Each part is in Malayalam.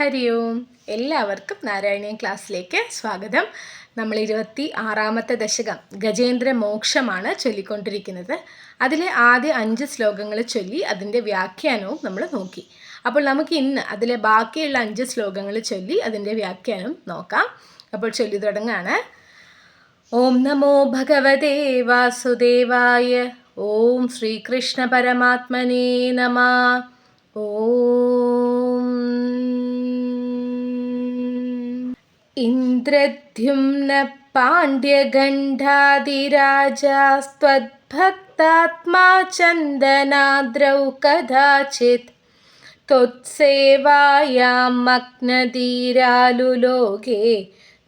ഹരി ഓം. എല്ലാവർക്കും നാരായണീയ ക്ലാസ്സിലേക്ക് സ്വാഗതം. നമ്മൾ ഇരുപത്തി ആറാമത്തെ ദശകം ഗജേന്ദ്ര മോക്ഷമാണ് ചൊല്ലിക്കൊണ്ടിരിക്കുന്നത്. അതിലെ ആദ്യ അഞ്ച് ശ്ലോകങ്ങൾ ചൊല്ലി അതിന്റെ വ്യാഖ്യാനവും നമ്മൾ നോക്കി. അപ്പോൾ നമുക്ക് ഇന്ന് അതിലെ ബാക്കിയുള്ള അഞ്ച് ശ്ലോകങ്ങൾ ചൊല്ലി അതിന്റെ വ്യാഖ്യാനം നോക്കാം. അപ്പോൾ ചൊല്ലി തുടങ്ങാണ്. ഓം നമോ ഭഗവതേ വാസുദേവായ. ഓം ശ്രീകൃഷ്ണ പരമാത്മനേ നമ. ഓം. ഇന്ദ്രദ്യുമ്ന പാണ്ഡ്യഗണ്ഡാതിരാജാസ്ത്വദ്ഭക്താത്മാ ചന്ദനാദ്രൗ കഥാചിത് त्वत्सेवायां मग्नधीरालुलोके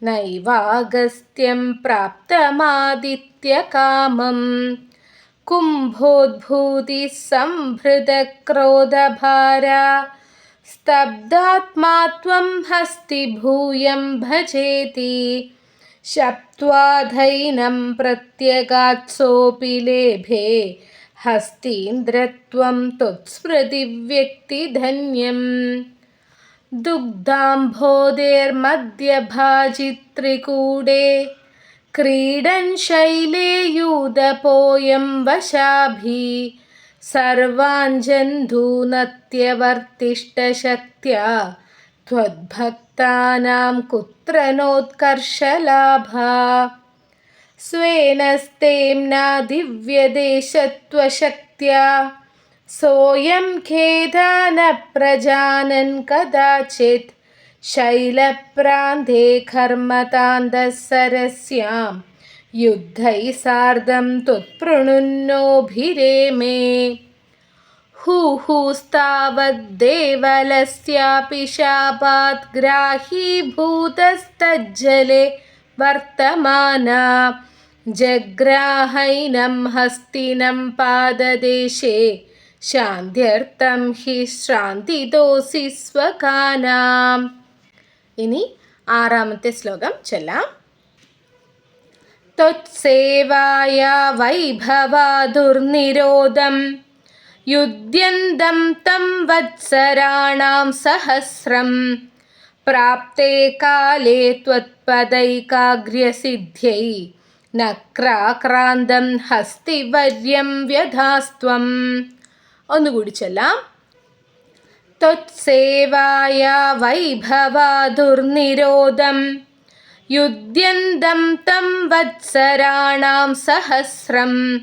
नैवागस्त्यं प्राप्तमादित्यकामम् कुम्भोद्भूतिः संहृतक्रोधभारा स्तब्धात्मा त्वं हस्ति भूयं भजेति। शप्त्वाधैनं प्रत्यगात्सोऽपि लेभे। हस्तीन्द्रत्वं त्वत्स्मृतिव्यक्तिधन्यम् दुग्धाम्भोदेर्मध्यभाजित्रिकूडे। क्रीडन् शैले यूदपोयं वशाभि सर्वाञ्जन्धूनत्यवर्तिष्ठशक्त्या त्वद्भक्तानां कुत्र नोत्कर्षलाभा स्वे दिव्यदेशत्वशक्त्या सोऽयं खेदा न प्रजानन् कदाचित् शैलप्रान्ते कर्मतान्दः सरस्याम्। युद्धैः सार्धं त्वत्प्रणुन्नोभिरेमे हुहुस्तावद्देवलस्यापि शापात् ग्राहीभूतस्तज्जले वर्तमाना जग्राहैनं हस्तिनं पाददेशे ശാന്ത്യർത്ഥം ഹി ശ്രാന്തിദോസി സ്വകാനാം ഇനി ആറാമത്തെ ശ്ലോകം ചൊല്ലാം ത്വത്സേവായ വൈഭവാദുർനിരോധം. യുദ്ധ്യന്തം തം വത്സരാണാം സഹസ്രം. പ്രാപ്തേ കാലേ ത്വത്പദൈകാഗ്രസിദ്ധ്യൈ. നക്രാക്രാന്തം ഹസ്തിവര്യം വ്യഥാസ്ത്വം. ഒന്നുകൂടി ചൊല്ലാം. ത്വത്സേവായ വൈഭവാദുർനിരോധം. യുദ്ധ്യന്തം തം വത്സരാണാം സഹസ്രം.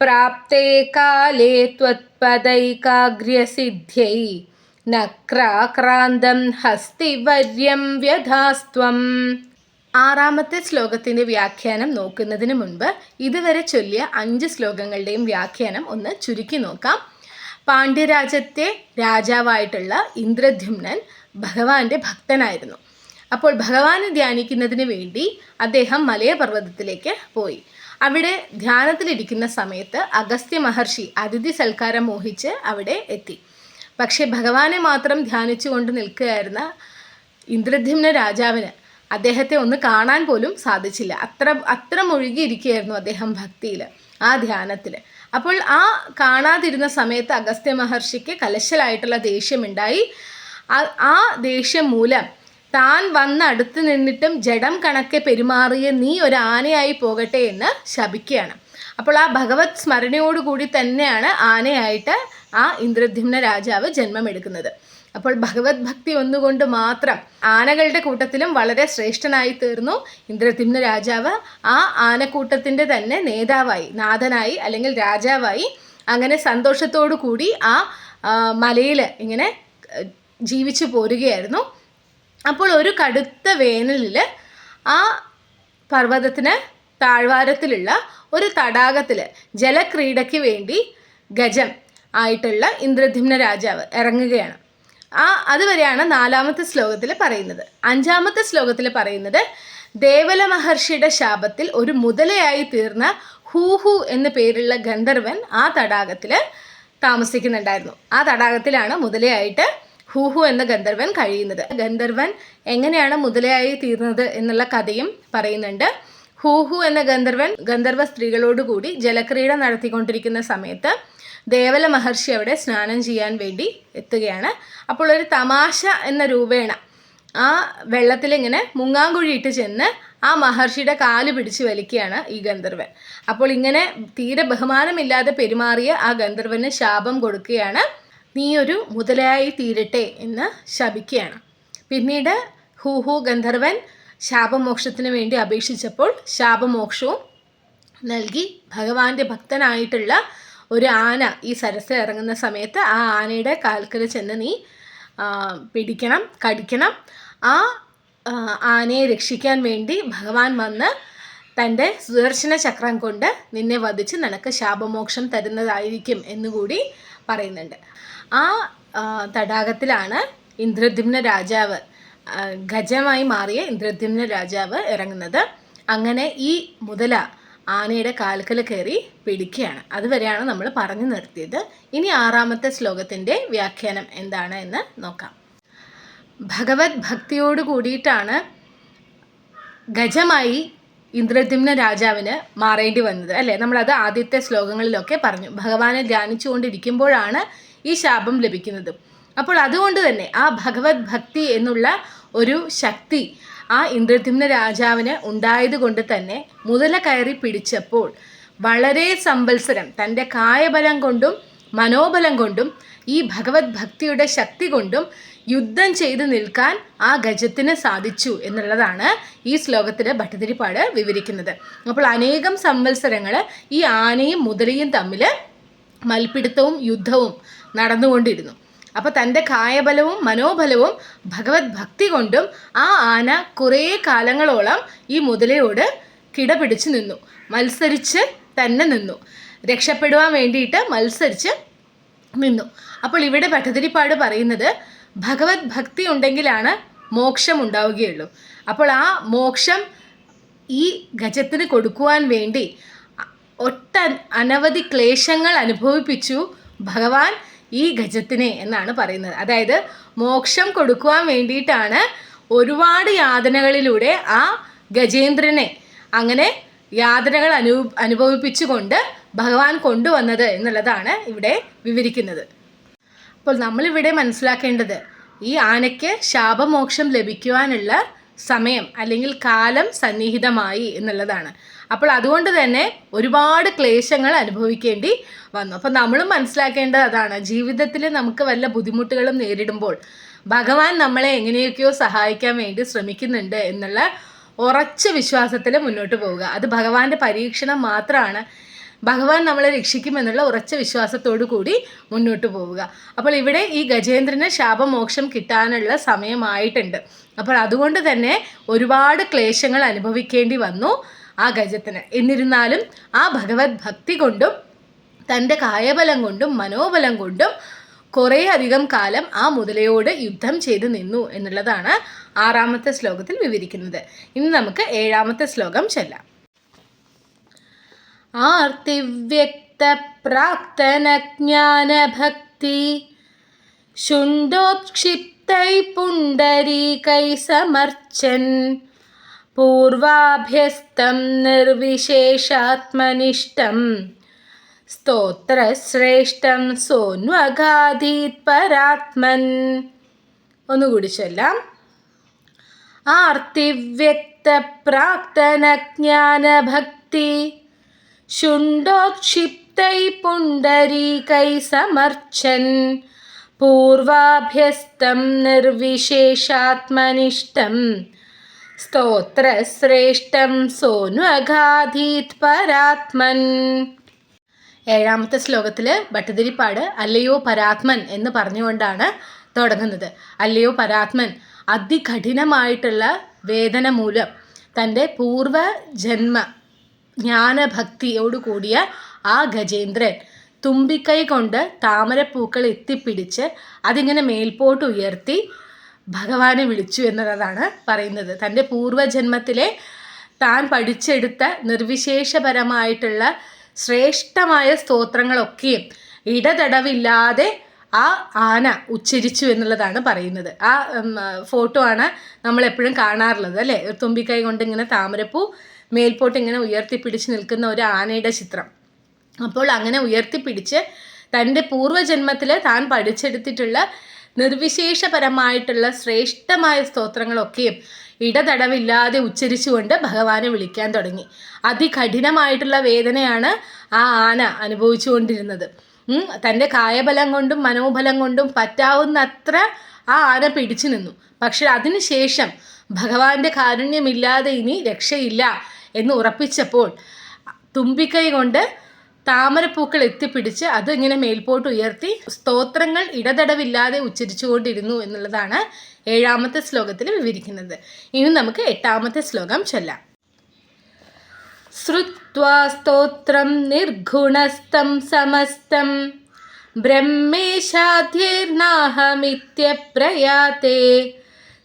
പ്രാപ്തേ കാലേ त्वत्पदैकाग्र्यसिद्ध्यै നക്രാക്രാന്തം ഹസ്തിവര്യം വ്യഥാസ്ത്വം. ആറാമത്തെ ശ്ലോകത്തിന്റെ വ്യാഖ്യാനം നോക്കുന്നതിന് മുൻപ് ഇതുവരെ ചൊല്ലിയ അഞ്ച് ശ്ലോകങ്ങളുടെയും വ്യാഖ്യാനം ഒന്ന് ചുരുക്കി നോക്കാം. പാണ്ഡ്യരാജ്യത്തെ രാജാവായിട്ടുള്ള ഇന്ദ്രദ്യുമ്നൻ ഭഗവാന്റെ ഭക്തനായിരുന്നു. അപ്പോൾ ഭഗവാനെ ധ്യാനിക്കുന്നതിന് വേണ്ടി അദ്ദേഹം മലയപർവതത്തിലേക്ക് പോയി. അവിടെ ധ്യാനത്തിലിരിക്കുന്ന സമയത്ത് അഗസ്ത്യ മഹർഷി അതിഥി സൽക്കാരം മോഹിച്ച് അവിടെ എത്തി. പക്ഷേ ഭഗവാനെ മാത്രം ധ്യാനിച്ചുകൊണ്ട് നിൽക്കുകയായിരുന്ന ഇന്ദ്രദ്യുമ്ന രാജാവിന് അദ്ദേഹത്തെ ഒന്ന് കാണാൻ പോലും സാധിച്ചില്ല. അത്ര അത്ര മുഴുകിയിരിക്കുകയായിരുന്നു അദ്ദേഹം ഭക്തിയിൽ ആ ധ്യാനത്തിൽ അപ്പോൾ ആ കാണാതിരുന്ന സമയത്ത് അഗസ്ത്യ മഹർഷിക്ക് കലശലായിട്ടുള്ള ദേഷ്യമുണ്ടായി. ആ ദേഷ്യം മൂലം താൻ വന്ന് അടുത്ത് നിന്നിട്ടും ജഡം കണക്കെ പെരുമാറിയ നീ ഒരു ആനയായി പോകട്ടെ എന്ന് ശപിക്കുകയാണ്. അപ്പോൾ ആ ഭഗവത് സ്മരണയോടുകൂടി തന്നെയാണ് ആനയായിട്ട് ആ ഇന്ദ്രദ്യുമ്ന രാജാവ് ജന്മമെടുക്കുന്നത്. അപ്പോൾ ഭഗവത് ഭക്തി ഒന്നുകൊണ്ട് മാത്രം ആനകളുടെ കൂട്ടത്തിലും വളരെ ശ്രേഷ്ഠനായി തീർന്നു ഇന്ദ്രദ്യുമ്ന രാജാവ്. ആ ആനക്കൂട്ടത്തിന്റെ തന്നെ നേതാവായി നാഥനായി അല്ലെങ്കിൽ രാജാവായി അങ്ങനെ സന്തോഷത്തോടു കൂടി ആ മലയിൽ ഇങ്ങനെ ജീവിച്ചു പോരുകയായിരുന്നു. അപ്പോൾ ഒരു കടുത്ത വേനലിൽ ആ പർവതത്തിന് താഴ്വാരത്തിലുള്ള ഒരു തടാകത്തിൽ ജലക്രീഡയ്ക്ക് വേണ്ടി ഗജം ആയിട്ടുള്ള ഇന്ദ്രദ്യുമ്ന രാജാവ് ഇറങ്ങുകയാണ്. ആ അതുവരെയാണ് നാലാമത്തെ ശ്ലോകത്തിൽ പറയുന്നത്. അഞ്ചാമത്തെ ശ്ലോകത്തിൽ പറയുന്നത് ദേവല മഹർഷിയുടെ ശാപത്തിൽ ഒരു മുതലയായി തീർന്ന ഹൂഹു എന്ന പേരുള്ള ഗന്ധർവൻ ആ തടാകത്തിൽ താമസിക്കുന്നുണ്ടായിരുന്നു. ആ തടാകത്തിലാണ് മുതലയായിട്ട് ഹൂഹു എന്ന ഗന്ധർവൻ കഴിയുന്നത്. ഗന്ധർവൻ എങ്ങനെയാണ് മുതലയായി തീർന്നത് എന്നുള്ള കഥയും പറയുന്നുണ്ട്. ഹൂഹു എന്ന ഗന്ധർവൻ ഗന്ധർവ സ്ത്രീകളോടുകൂടി ജലക്രീഡ നടത്തിക്കൊണ്ടിരിക്കുന്ന സമയത്ത് ദേവല മഹർഷി അവിടെ സ്നാനം ചെയ്യാൻ വേണ്ടി എത്തുകയാണ്. അപ്പോൾ ഒരു തമാശ എന്ന രൂപേണ ആ വെള്ളത്തിലിങ്ങനെ മുങ്ങാങ്കുഴിയിട്ട് ചെന്ന് ആ മഹർഷിയുടെ കാൽ പിടിച്ച് വലിക്കുകയാണ് ഈ ഗന്ധർവൻ. അപ്പോൾ ഇങ്ങനെ തീരെ ബഹുമാനമില്ലാതെ പെരുമാറിയ ആ ഗന്ധർവന് ശാപം കൊടുക്കുകയാണ്. നീ ഒരു മുതലയായി തീരട്ടെ എന്ന് ശപിക്കുകയാണ്. പിന്നീട് ഹൂഹു ഗന്ധർവൻ ശാപമോക്ഷത്തിന് വേണ്ടി അപേക്ഷിച്ചപ്പോൾ ശാപമോക്ഷവും നൽകി ഭഗവാന്റെ ഭക്തനായിട്ടുള്ള ഒരു ആന ഈ സരസ് ഇറങ്ങുന്ന സമയത്ത് ആ ആനയുടെ കാൽക്കൽ ചെന്ന് നീ പിടിക്കണം കടിക്കണം. ആ ആനയെ രക്ഷിക്കാൻ വേണ്ടി ഭഗവാൻ വന്ന് തന്റെ സുദർശന ചക്രം കൊണ്ട് നിന്നെ വധിച്ച് നിനക്ക് ശാപമോക്ഷം തരുന്നതായിരിക്കും എന്നുകൂടി പറയുന്നുണ്ട്. ആ തടാകത്തിലാണ് ഇന്ദ്രദ്യുമ്ന രാജാവ് ഗജമായി മാറിയ ഇന്ദ്രദ്യുമ്ന രാജാവ് ഇറങ്ങുന്നത്. അങ്ങനെ ഈ മുതല ആനയുടെ കാൽക്കൽ കയറി പിടിക്കുകയാണ്. അതുവരെയാണ് നമ്മൾ പറഞ്ഞു നിർത്തിയത്. ഇനി ആറാമത്തെ ശ്ലോകത്തിന്റെ വ്യാഖ്യാനം എന്താണ് എന്ന് നോക്കാം. ഭഗവത് ഭക്തിയോട് കൂടിയിട്ടാണ് ഗജമായി ഇന്ദ്രദ്യുമ്ന രാജാവിന് മാറേണ്ടി വന്നത്. അല്ലേ? നമ്മളത് ആദ്യത്തെ ശ്ലോകങ്ങളിലൊക്കെ പറഞ്ഞു. ഭഗവാനെ ധ്യാനിച്ചുകൊണ്ടിരിക്കുമ്പോഴാണ് ഈ ശാപം ലഭിക്കുന്നത്. അപ്പോൾ അതുകൊണ്ട് തന്നെ ആ ഭഗവത് ഭക്തി എന്നുള്ള ഒരു ശക്തി ആ ഇന്ദ്രദ്യുമ്ന രാജാവിന് ഉണ്ടായതുകൊണ്ട് തന്നെ മുതല കയറി പിടിച്ചപ്പോൾ വളരെ സമ്പത്സരം തന്റെ കായബലം കൊണ്ടും മനോബലം കൊണ്ടും ഈ ഭഗവത് ഭക്തിയുടെ ശക്തി കൊണ്ടും യുദ്ധം ചെയ്ത് നിൽക്കാൻ ആ ഗജത്തിന് സാധിച്ചു എന്നുള്ളതാണ് ഈ ശ്ലോകത്തിൽ ഭട്ടതിരിപ്പാട് വിവരിക്കുന്നത്. അപ്പോൾ അനേകം സംവത്സരങ്ങൾ ഈ ആനയും മുതലയും തമ്മിൽ മൽപിടുത്തവും യുദ്ധവും നടന്നുകൊണ്ടിരുന്നു. അപ്പോൾ തന്റെ കായബലവും മനോബലവും ഭഗവത് ഭക്തി കൊണ്ടും ആ ആന കുറേ കാലങ്ങളോളം ഈ മുതലയോട് കിടപിടിച്ച് നിന്നു. മത്സരിച്ച് തന്നെ നിന്നു. രക്ഷപ്പെടുവാൻ വേണ്ടിയിട്ട് മത്സരിച്ച് നിന്നു. അപ്പോൾ ഇവിടെ ഭട്ടതിരിപ്പാട് പറയുന്നത് ഭഗവത് ഭക്തി ഉണ്ടെങ്കിലാണ് മോക്ഷം ഉണ്ടാവുകയുള്ളൂ. അപ്പോൾ ആ മോക്ഷം ഈ ഗജത്തിന് കൊടുക്കുവാൻ വേണ്ടി ഒട്ട അനവധി ക്ലേശങ്ങൾ അനുഭവിപ്പിച്ചു ഭഗവാൻ ഈ ഗജത്തിനെ എന്നാണ് പറയുന്നത്. അതായത് മോക്ഷം കൊടുക്കുവാൻ വേണ്ടിയിട്ടാണ് ഒരുപാട് യാതനകളിലൂടെ ആ ഗജേന്ദ്രനെ അങ്ങനെ യാതനകൾ അനു അനുഭവിപ്പിച്ചുകൊണ്ട് ഭഗവാൻ കൊണ്ടുവന്നത് എന്നുള്ളതാണ് ഇവിടെ വിവരിക്കുന്നത്. അപ്പോൾ നമ്മളിവിടെ മനസ്സിലാക്കേണ്ടത് ഈ ആനയ്ക്ക് ശാപമോക്ഷം ലഭിക്കുവാനുള്ള സമയം അല്ലെങ്കിൽ കാലം സന്നിഹിതമായി എന്നുള്ളതാണ്. അപ്പോൾ അതുകൊണ്ട് തന്നെ ഒരുപാട് ക്ലേശങ്ങൾ അനുഭവിക്കേണ്ടി വന്നു. അപ്പോൾ നമ്മളും മനസ്സിലാക്കേണ്ടത് അതാണ്. ജീവിതത്തിൽ നമുക്ക് വല്ല ബുദ്ധിമുട്ടുകളും നേരിടുമ്പോൾ ഭഗവാൻ നമ്മളെ എങ്ങനെയൊക്കെയോ സഹായിക്കാൻ വേണ്ടി ശ്രമിക്കുന്നുണ്ട് എന്നുള്ള ഉറച്ച വിശ്വാസത്തിൽ മുന്നോട്ട് പോവുക. അത് ഭഗവാന്റെ പരീക്ഷണം മാത്രമാണ് ഭഗവാൻ നമ്മളെ രക്ഷിക്കുമെന്നുള്ള ഉറച്ച വിശ്വാസത്തോടു കൂടി മുന്നോട്ട് പോവുക. അപ്പോൾ ഇവിടെ ഈ ഗജേന്ദ്രന് ശാപമോക്ഷം കിട്ടാനുള്ള സമയമായിട്ടുണ്ട്. അപ്പോൾ അതുകൊണ്ട് തന്നെ ഒരുപാട് ക്ലേശങ്ങൾ അനുഭവിക്കേണ്ടി വന്നു ആ ഗജത്തിന്. എന്നിരുന്നാലും ആ ഭഗവത് ഭക്തി കൊണ്ടും തന്റെ കായബലം കൊണ്ടും മനോബലം കൊണ്ടും കുറേ അധികം കാലം ആ മുതലയോട് യുദ്ധം ചെയ്ത് നിന്നു എന്നുള്ളതാണ് ആറാമത്തെ ശ്ലോകത്തിൽ വിവരിക്കുന്നത്. ഇനി നമുക്ക് ഏഴാമത്തെ ശ്ലോകം ചെല്ലാം. ആർത്തിവ്യക്തപ്രാക്തനജ്ഞാനഭക്തി ശുണ്ഡോത്ക്ഷിപ്തൈ പുണ്ടരീകൈ സമർച്ചൻ. പൂർവാഭ്യസ്തം നിർവിശേഷാത്മനിഷ്ടം സ്തോത്രശ്രേഷ്ഠം സോന്വഗാധീത് പരാത്മൻ. ഒന്നുകൂടി ചൊല്ലാം. ആർത്തിവ്യക്തപ്രാക്തനജ്ഞാനഭക്തി ശുണ്ഡോക്ഷിപ്തൈ പുണ്ടരീകൈ സമർച്ചൻ. പൂർവാഭ്യസ്തം നിർവിശേഷാത്മനിഷ്ടം സ്തോത്രശ്രേഷ്ഠം സോന്വഗാധീത് പരാത്മൻ. ഏഴാമത്തെ ശ്ലോകത്തിൽ ഭട്ടതിരിപ്പാട് അല്ലയോ പരാത്മൻ എന്ന് പറഞ്ഞുകൊണ്ടാണ് തുടങ്ങുന്നത്. അല്ലയോ പരാത്മൻ അതികഠിനമായിട്ടുള്ള വേദന മൂലം തന്റെ പൂർവജന്മ ജ്ഞാനഭക്തിയോട് കൂടിയ ആ ഗജേന്ദ്രൻ തുമ്പിക്കൈ കൊണ്ട് താമരപ്പൂക്കൾ എത്തിപ്പിടിച്ച് അതിങ്ങനെ മേൽപോട്ട് ഉയർത്തി ഭഗവാനെ വിളിച്ചു എന്നതാണ് പറയുന്നത്. തന്റെ പൂർവജന്മത്തിലെ താൻ പഠിച്ചെടുത്ത നിർവിശേഷപരമായിട്ടുള്ള ശ്രേഷ്ഠമായ സ്തോത്രങ്ങളൊക്കെയും ഇടതടവില്ലാതെ ആ ആന ഉച്ചരിച്ചു എന്നുള്ളതാണ് പറയുന്നത്. ആ ഫോട്ടോ ആണ് നമ്മൾ എപ്പോഴും കാണാറുള്ളത് അല്ലേ? ഒരു തുമ്പിക്കൈ കൊണ്ട് ഇങ്ങനെ താമരപ്പൂ മേൽപോട്ട് ഇങ്ങനെ ഉയർത്തിപ്പിടിച്ച് നിൽക്കുന്ന ഒരു ആനയുടെ ചിത്രം. അപ്പോൾ അങ്ങനെ ഉയർത്തിപ്പിടിച്ച് തന്റെ പൂർവജന്മത്തിൽ താൻ പഠിച്ചെടുത്തിട്ടുള്ള നിർവിശേഷപരമായിട്ടുള്ള ശ്രേഷ്ഠമായ സ്തോത്രങ്ങളൊക്കെയും ഇടതടവില്ലാതെ ഉച്ചരിച്ചുകൊണ്ട് ഭഗവാനെ വിളിക്കാൻ തുടങ്ങി. അതികഠിനമായിട്ടുള്ള വേദനയാണ് ആ ആന അനുഭവിച്ചുകൊണ്ടിരുന്നത്. തന്റെ കായബലം കൊണ്ടും മനോബലം കൊണ്ടും പറ്റാവുന്നത്ര ആ ആന പിടിച്ചു നിന്നു. പക്ഷെ അതിനുശേഷം ഭഗവാന്റെ കാരുണ്യമില്ലാതെ ഇനി രക്ഷയില്ല എന്ന് ഉറപ്പിച്ചപ്പോൾ തുമ്പിക്കൈ കൊണ്ട് താമരപ്പൂക്കൾ എത്തിപ്പിടിച്ച് അത് ഇങ്ങനെ മേൽപോട്ട് ഉയർത്തി സ്തോത്രങ്ങൾ ഇടതടവില്ലാതെ ഉച്ചരിച്ചുകൊണ്ടിരുന്നു എന്നുള്ളതാണ് ഏഴാമത്തെ ശ്ലോകത്തിൽ വിവരിക്കുന്നത്. ഇനി നമുക്ക് എട്ടാമത്തെ ശ്ലോകം ചൊല്ലാം. ശ്രുത്വാ സ്തോത്രം നിർഗുണസ്ഥം സമസ്തം ബ്രഹ്മേശാധ്യേർനാഹമിത്യപ്രയാത്തെ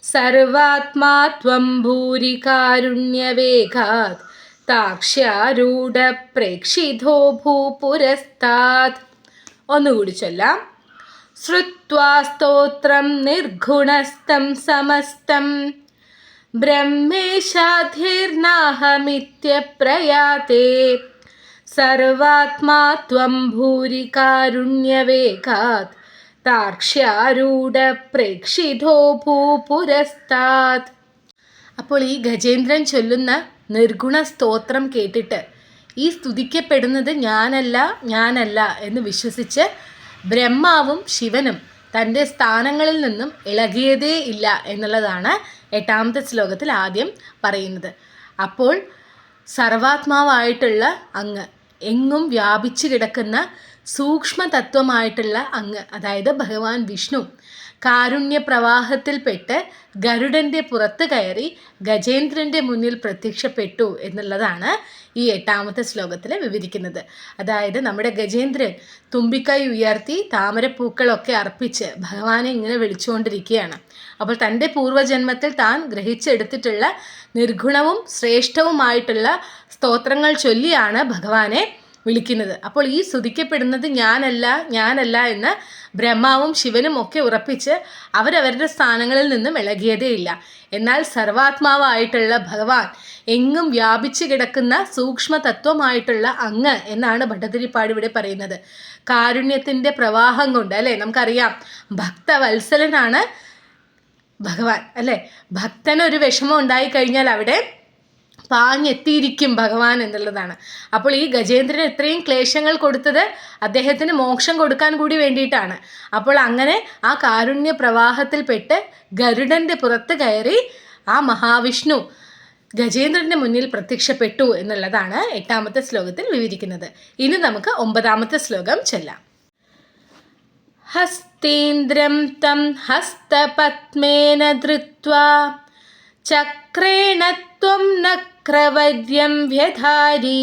സർവാത്മാ ത്വം ഭൂരി കാരുണ്യവേഗാത് താക്ഷ്യാരൂഢപ്രേക്ഷിതോ ഭൂപുരസ്താത് ഒന്നുകൂടി ചൊല്ലാം. ശ്രുത്വാ സ്തോത്രം നിർഗുണസ്ഥം സമസ്തം ബ്രഹ്മേശാധിർനാഹമിത്യപ്രയാത്തെ സർവാത്മാ ത്വം ഭൂരി കാരുണ്യവേഗാത് താക്ഷ്യാരൂഢപ്രേക്ഷിതോ ഭൂപുരസ്താത് അപ്പോൾ ഈ ഗജേന്ദ്രൻ ചൊല്ലുന്ന നിർഗുണ സ്തോത്രം കേട്ടിട്ട് ഈ സ്തുതിക്കപ്പെടുന്നത് ഞാനല്ല ഞാനല്ല എന്ന് വിശ്വസിച്ച് ബ്രഹ്മാവും ശിവനും തന്റെ സ്ഥാനങ്ങളിൽ നിന്നും ഇളകിയതേ ഇല്ല എന്നുള്ളതാണ് എട്ടാമത്തെ ശ്ലോകത്തിൽ ആദ്യം പറയുന്നത്. അപ്പോൾ സർവാത്മാവായിട്ടുള്ള അങ്ങ് എങ്ങും വ്യാപിച്ചു കിടക്കുന്ന സൂക്ഷ്മതത്വമായിട്ടുള്ള അങ്ങ് അതായത് ഭഗവാൻ വിഷ്ണു കാരുണ്യപ്രവാഹത്തിൽപ്പെട്ട് ഗരുഡന്റെ പുറത്ത് കയറി ഗജേന്ദ്രന്റെ മുന്നിൽ പ്രത്യക്ഷപ്പെട്ടു എന്നുള്ളതാണ് ഈ എട്ടാമത്തെ ശ്ലോകത്തിൽ വിവരിക്കുന്നത്. അതായത് നമ്മുടെ ഗജേന്ദ്രൻ തുമ്പിക്കൈ ഉയർത്തി താമരപ്പൂക്കളൊക്കെ അർപ്പിച്ച് ഭഗവാനെ ഇങ്ങനെ വിളിച്ചുകൊണ്ടിരിക്കുകയാണ്. അപ്പോൾ തന്റെ പൂർവജന്മത്തിൽ താൻ ഗ്രഹിച്ചെടുത്തിട്ടുള്ള നിർഗുണവും ശ്രേഷ്ഠവുമായിട്ടുള്ള സ്തോത്രങ്ങൾ ചൊല്ലിയാണ് ഭഗവാനെ വിളിക്കുന്നത്. അപ്പോൾ ഈ സ്തുതിക്കപ്പെടുന്നത് ഞാനല്ല ഞാനല്ല എന്ന് ബ്രഹ്മാവും ശിവനും ഒക്കെ ഉറപ്പിച്ച് അവരവരുടെ സ്ഥാനങ്ങളിൽ നിന്നും ഇളകിയതേയില്ല. എന്നാൽ സർവാത്മാവായിട്ടുള്ള ഭഗവാൻ എങ്ങും വ്യാപിച്ചു കിടക്കുന്ന സൂക്ഷ്മ തത്വമായിട്ടുള്ള അങ്ങ് എന്നാണ് ഭട്ടതിരിപ്പാട് ഇവിടെ പറയുന്നത്. കാരുണ്യത്തിന്റെ പ്രവാഹം കൊണ്ട് അല്ലേ? നമുക്കറിയാം ഭക്തവത്സലനാണ് ഭഗവാൻ അല്ലേ? ഭക്തനൊരു വിഷമം ഉണ്ടായിക്കഴിഞ്ഞാൽ അവിടെ പാഞ്ഞെത്തിയിരിക്കും ഭഗവാൻ എന്നുള്ളതാണ്. അപ്പോൾ ഈ ഗജേന്ദ്രൻ ഇത്രയും ക്ലേശങ്ങൾ കൊടുത്തത് അദ്ദേഹത്തിന് മോക്ഷം കൊടുക്കാൻ കൂടി വേണ്ടിയിട്ടാണ്. അപ്പോൾ അങ്ങനെ ആ കാരുണ്യ പ്രവാഹത്തിൽപ്പെട്ട് ഗരുഡന്റെ പുറത്ത് കയറി ആ മഹാവിഷ്ണു ഗജേന്ദ്രന്റെ മുന്നിൽ പ്രത്യക്ഷപ്പെട്ടു എന്നുള്ളതാണ് എട്ടാമത്തെ ശ്ലോകത്തിൽ വിവരിക്കുന്നത്. ഇനി നമുക്ക് ഒമ്പതാമത്തെ ശ്ലോകം ചൊല്ലാം. തം ഹസ്തപത്മേന ധൃത്വാ ചക്രേണ ത്വം നക്രവര്യം വ്യധാരി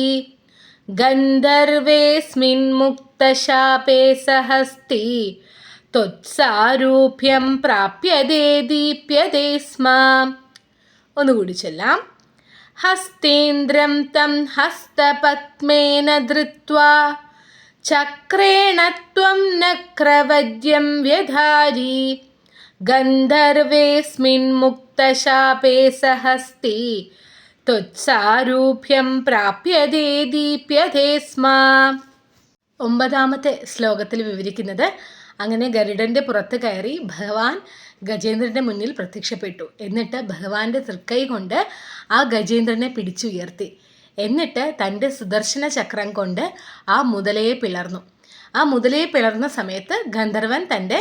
ഗന്ധർവേസ്മിൻ മുക്തശാപേ സഹസ്തി ത്വത്സാരൂപ്യം പ്രാപ്യതേ ദീപ്യതേ സ്മ ഒന്നുകൂടി ചൊല്ലാം. ഹസ്തേന്ദ്രം തം ഹസ്തപത്മേന ചക്രേണ നക്രവദ്യം വ്യധാരി. ഗന്ധർവേസ്മിൻ മുക്തശാപേ സഹസ്തി. ത്വത്സാരൂപ്യം പ്രാപ്യതേ ദീപ്യതേ സ്മ. ഒമ്പതാമത്തെ ശ്ലോകത്തിൽ വിവരിക്കുന്നത് അങ്ങനെ ഗരുഡന്റെ പുറത്ത് കയറി ഭഗവാൻ ഗജേന്ദ്രന്റെ മുന്നിൽ പ്രത്യക്ഷപ്പെട്ടു. എന്നിട്ട് ഭഗവാന്റെ തൃക്കൈ കൊണ്ട് ആ ഗജേന്ദ്രനെ പിടിച്ചുയർത്തി. എന്നിട്ട് തന്റെ സുദർശന ചക്രം കൊണ്ട് ആ മുതലയെ പിളർന്നു. ആ മുതലയെ പിളർന്ന സമയത്ത് ഗന്ധർവൻ തന്റെ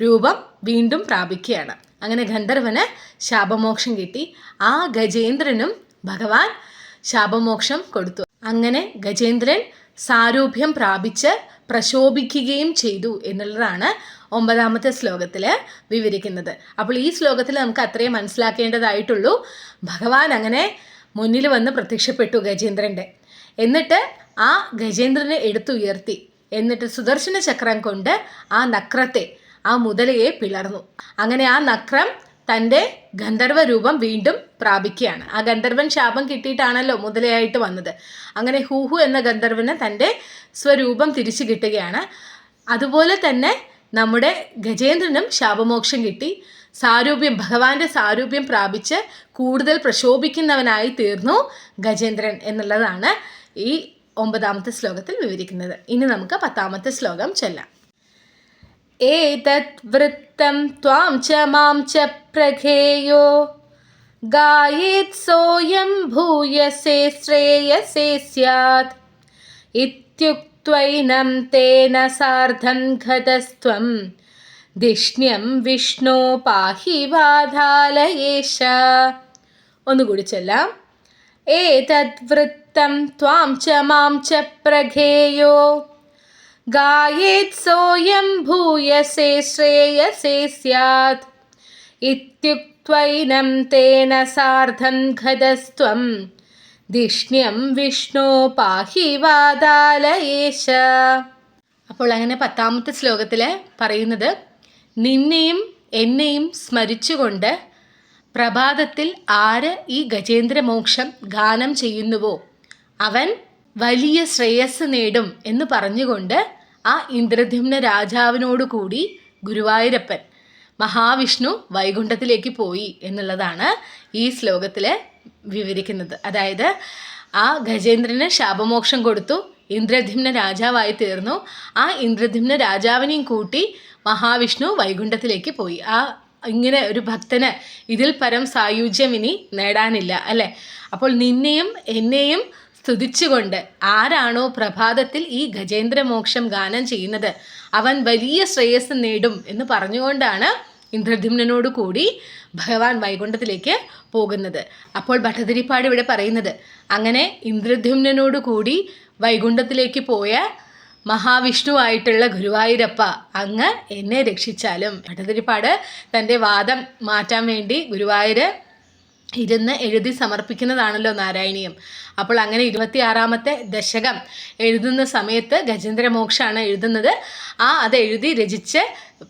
രൂപം വീണ്ടും പ്രാപിക്കുകയാണ്. അങ്ങനെ ഗന്ധർവന് ശാപമോക്ഷം കിട്ടി. ആ ഗജേന്ദ്രനും ഭഗവാൻ ശാപമോക്ഷം കൊടുത്തു. അങ്ങനെ ഗജേന്ദ്രൻ സാരൂപ്യം പ്രാപിച്ച് പ്രശോഭിക്കുകയും ചെയ്തു എന്നുള്ളതാണ് ഒമ്പതാമത്തെ ശ്ലോകത്തിൽ വിവരിക്കുന്നത്. അപ്പോൾ ഈ ശ്ലോകത്തിൽ നമുക്ക് അത്രയും മനസ്സിലാക്കേണ്ടതായിട്ടുള്ളൂ. ഭഗവാൻ അങ്ങനെ മുന്നിൽ വന്ന് പ്രത്യക്ഷപ്പെട്ടു ഗജേന്ദ്രന്റെ എന്നിട്ട് ആ ഗജേന്ദ്രനെ എടുത്തുയർത്തി. എന്നിട്ട് സുദർശന ചക്രം കൊണ്ട് ആ നക്രത്തെ ആ മുതലയെ പിളർന്നു. അങ്ങനെ ആ നക്രം തന്റെ ഗന്ധർവ രൂപം വീണ്ടും പ്രാപിക്കുകയാണ്. ആ ഗന്ധർവൻ ശാപം കിട്ടിയിട്ടാണല്ലോ മുതലയായിട്ട് വന്നത്. അങ്ങനെ ഹൂഹു എന്ന ഗന്ധർവന് തന്റെ സ്വരൂപം തിരിച്ചു കിട്ടുകയാണ്. അതുപോലെ തന്നെ നമ്മുടെ ഗജേന്ദ്രനും ശാപമോക്ഷം കിട്ടി. സാരൂപ്യം ഭഗവാന്റെ സാരൂപ്യം പ്രാപിച്ച് കൂടുതൽ പ്രശോഭിക്കുന്നവനായി തീർന്നു ഗജേന്ദ്രൻ എന്നുള്ളതാണ് ഈ ഒമ്പതാമത്തെ ശ്ലോകത്തിൽ വിവരിക്കുന്നത്. ഇനി നമുക്ക് പത്താമത്തെ ശ്ലോകം ചൊല്ലാം. ഏതത് വൃത്തം ത്വാം ച മാം ച പ്രഘേയോ ഗായേത് സോയം ഭൂയസേ ശ്രേയസേ സ്യാത്. ഇത്യുക്ത്വൈനം തേന സാർദ്ധം ഘതസ്ത്വം. ധിഷ്ണ്യം വിഷ്ണു പാഹി വാധാലയേശ. ഒന്നുകൂടി ചൊല്ലാം. ഏതദ്വൃത്തം ത്വാം ച മാം ച പ്രഘേയോ. ഗായേത് സോയം ഭൂയസേ ശ്രേയസേ സ്യാത്. ഇത്യുക്ത്വൈനം തേന സാർദ്ധം ഖദസ്ത്വം. ധിഷ്ണ്യം വിഷ്ണു പാഹി വാദാലയേശ അപ്പോൾ അങ്ങനെ പത്താമത്തെ ശ്ലോകത്തിൽ പറയുന്നത് നിന്നെയും എന്നെയും സ്മരിച്ചുകൊണ്ട് പ്രഭാതത്തിൽ ആര് ഈ ഗജേന്ദ്രമോക്ഷം ഗാനം ചെയ്യുന്നുവോ? അവൻ വലിയ ശ്രേയസ് നേടും എന്ന് പറഞ്ഞുകൊണ്ട് ആ ഇന്ദ്രദ്യുമ്ന രാജാവിനോട് കൂടി ഗുരുവായൂരപ്പൻ മഹാവിഷ്ണു വൈകുണ്ഠത്തിലേക്ക് പോയി എന്നുള്ളതാണ് ഈ ശ്ലോകത്തിൽ വിവരിക്കുന്നത്. അതായത് ആ ഗജേന്ദ്രന് ശാപമോക്ഷം കൊടുത്തു ഇന്ദ്രദ്യുമ്ന രാജാവായി തീർന്നു. ആ ഇന്ദ്രദ്യുമ്ന രാജാവിനെയും കൂട്ടി മഹാവിഷ്ണു വൈകുണ്ഠത്തിലേക്ക് പോയി. ആ ഇങ്ങനെ ഒരു ഭക്തന് ഇതിൽ പരം സായുജ്യം ഇനി നേടാനില്ല അല്ലേ? അപ്പോൾ നിന്നെയും എന്നെയും സ്തുതിച്ചുകൊണ്ട് ആരാണോ പ്രഭാതത്തിൽ ഈ ഗജേന്ദ്രമോക്ഷം ഗാനം ചെയ്യുന്നത് അവൻ വലിയ ശ്രേയസ് നേടും എന്ന് പറഞ്ഞുകൊണ്ടാണ് ഇന്ദ്രദ്യുമ്നോട് കൂടി ഭഗവാൻ വൈകുണ്ഠത്തിലേക്ക് പോകുന്നത്. അപ്പോൾ ഭട്ടതിരിപ്പാട് ഇവിടെ പറയുന്നത് അങ്ങനെ ഇന്ദ്രദ്യുമ്നോട് കൂടി വൈകുണ്ഠത്തിലേക്ക് പോയ മഹാവിഷ്ണുവായിട്ടുള്ള ഗുരുവായൂരപ്പ അങ്ങ് എന്നെ രക്ഷിച്ചാലും. ഭട്ടതിരിപ്പാട് തന്റെ വാദം മാറ്റാൻ വേണ്ടി ഗുരുവായൂർ ഇരുന്ന് എഴുതി സമർപ്പിക്കുന്നതാണല്ലോ നാരായണീയം. അപ്പോൾ അങ്ങനെ ഇരുപത്തിയാറാമത്തെ ദശകം എഴുതുന്ന സമയത്ത് ഗജേന്ദ്രമോക്ഷാണ് എഴുതുന്നത്. ആ അത് എഴുതി രചിച്ച്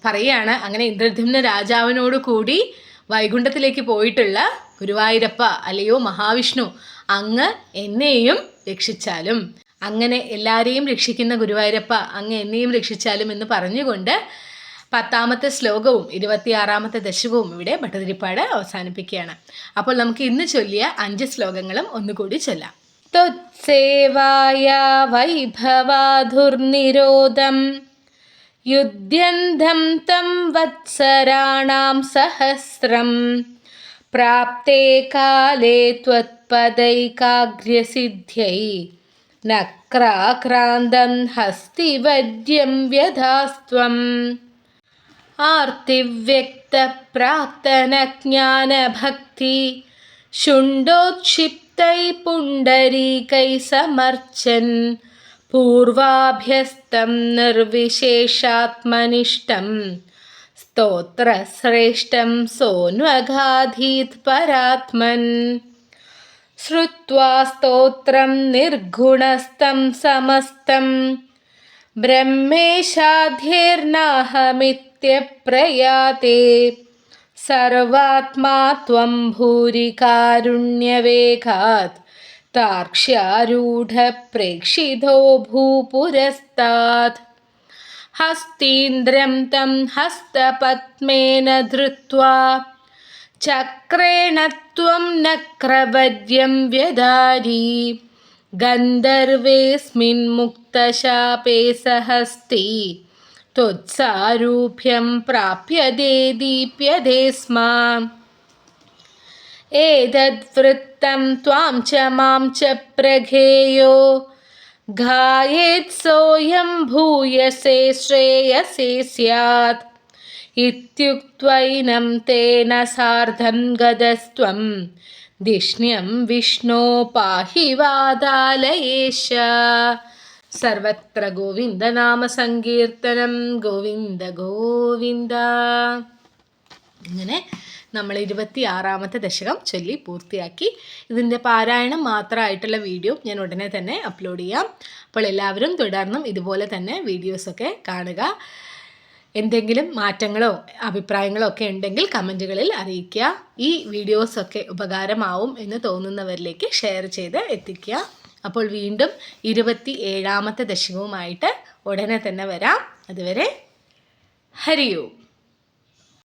പറയുകയാണ്. അങ്ങനെ ഇന്ദ്രദ്യുമ്ന രാജാവിനോട് കൂടി വൈകുണ്ഠത്തിലേക്ക് പോയിട്ടുള്ള ഗുരുവായൂരപ്പ അല്ലയോ മഹാവിഷ്ണു അങ്ങ് എന്നെയും രക്ഷിച്ചാലും. അങ്ങനെ എല്ലാവരെയും രക്ഷിക്കുന്ന ഗുരുവായൂരപ്പ അങ്ങ് എന്നെയും രക്ഷിച്ചാലും എന്ന് പറഞ്ഞുകൊണ്ട് പത്താമത്തെ ശ്ലോകവും ഇരുപത്തിയാറാമത്തെ ദശകവും ഇവിടെ ഭട്ടതിരിപ്പാട് അവസാനിപ്പിക്കുകയാണ്. അപ്പോൾ നമുക്ക് ഇന്ന് ചൊല്ലിയ അഞ്ച് ശ്ലോകങ്ങളും ഒന്നുകൂടി ചൊല്ലാം. ത്വത്സേവായ വൈഭവാധുർനിരോധം യുദ്ധ്യന്തം തം വത്സരാണാം സഹസ്രം പ്രാപ്തേ കാലേ ത്വത്പദൈകാഗ്രസിദ്ധ്യൈ नक्राक्रान्तं हस्तिवद्यं व्यधास्त्वम्। आर्तिव्यक्तप्राक्तनज्ञानभक्ति शुण्डोत्क्षिप्तैः पुण्डरीकैः समर्चन् पूर्वाभ्यस्तं निर्विशेषात्मनिष्टं स्तोत्रश्रेष्ठं सोऽनुगाधीत् परात्मन् ശ്രുവാ സ്തോത്രം നിർഗുണസ്ഥം സമസ്തം. ബ്രഹ്മേശാധ്യേർനാഹമിത്യപ്രയാതെ സർവാത്മാ ത്വം ഭൂരി കാരുണ്യവേഗാത്. താർക്ഷ്യാരൂഢപ്രേക്ഷിതോ ഭൂപുരസ്താത്. ഹസ്തീന്ദ്രം തം ഹസ്തപത്മേന ധൃത്വാ. चक्रेण त्वं नक्रवद्यं व्यधारी गन्धर्वेऽस्मिन्मुक्तशापे सहस्ति। त्वत्सारूप्यं प्राप्यते दीप्यते स्म। एतद्वृत्तं त्वां च मां च प्रघेयो। घायेत् सोऽयं भूयसे श्रेयसे स्यात् इत्युक्त्वैनं तेन सार्धं गदस्त्वं ധിഷ്ണ്യം വിഷ്ണു പാഹി വാതാലയേശ സർവത്ര ഗോവിന്ദനാമ സങ്കീർത്തനം ഗോവിന്ദ ഗോവിന്ദ ഇങ്ങനെ നമ്മൾ ഇരുപത്തി ആറാമത്തെ ദശകം ചൊല്ലി പൂർത്തിയാക്കി ഇതിൻ്റെ പാരായണം മാത്രമായിട്ടുള്ള വീഡിയോ ഞാൻ ഉടനെ തന്നെ അപ്ലോഡ് ചെയ്യാം അപ്പോൾ എല്ലാവരും തുടർന്നും ഇതുപോലെ തന്നെ വീഡിയോസൊക്കെ കാണുക എന്തെങ്കിലും മാറ്റങ്ങളോ അഭിപ്രായങ്ങളോ ഒക്കെ ഉണ്ടെങ്കിൽ കമന്റുകളിൽ അറിയിക്കുക. ഈ വീഡിയോസൊക്കെ ഉപകാരമാവും എന്ന് തോന്നുന്നവരിലേക്ക് ഷെയർ ചെയ്ത് എത്തിക്കുക. അപ്പോൾ വീണ്ടും ഇരുപത്തി ഏഴാമത്തെ ദശകവുമായിട്ട് ഉടനെ തന്നെ വരാം. അതുവരെ ഹരിയോ.